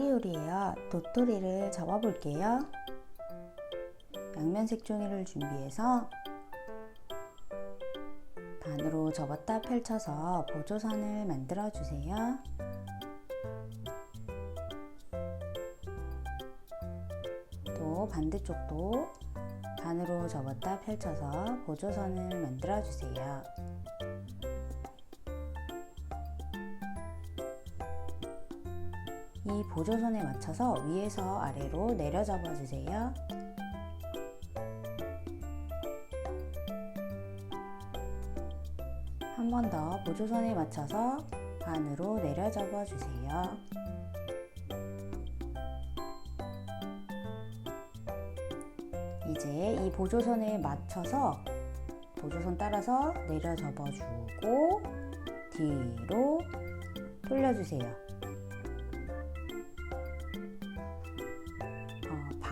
요리예요. 도토리를 접어 볼게요. 양면 색 종이를 준비해서 반으로 접었다 펼쳐서 보조선을 만들어 주세요. 또 반대쪽도 반으로 접었다 펼쳐서 보조선을 만들어 주세요. 이 보조선에 맞춰서 위에서 아래로 내려 접어 주세요. 한 번 더 보조선에 맞춰서 반으로 내려 접어 주세요. 이제 이 보조선에 맞춰서 보조선 따라서 내려 접어 주고 뒤로 돌려주세요.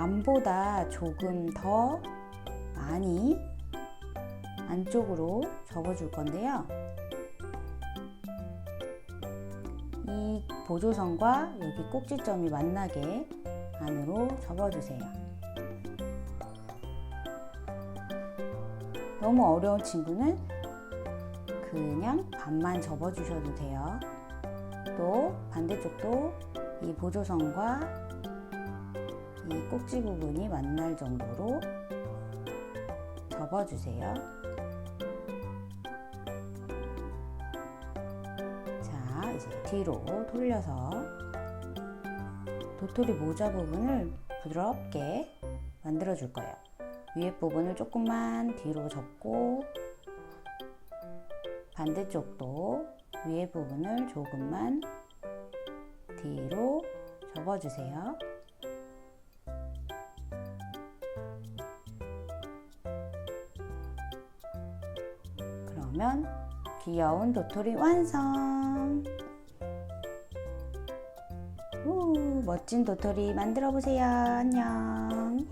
반보다 조금 더 많이 안쪽으로 접어줄 건데요. 이 보조선과 여기 꼭지점이 만나게 안으로 접어주세요. 너무 어려운 친구는 그냥 반만 접어주셔도 돼요. 또 반대쪽도 이 보조선과 이 꼭지 부분이 만날 정도로 접어주세요. 자, 이제 뒤로 돌려서 도토리 모자 부분을 부드럽게 만들어 줄 거예요. 위에 부분을 조금만 뒤로 접고 반대쪽도 위에 부분을 조금만 뒤로 접어주세요. 그러면 귀여운 도토리 완성! 우, 멋진 도토리 만들어 보세요. 안녕!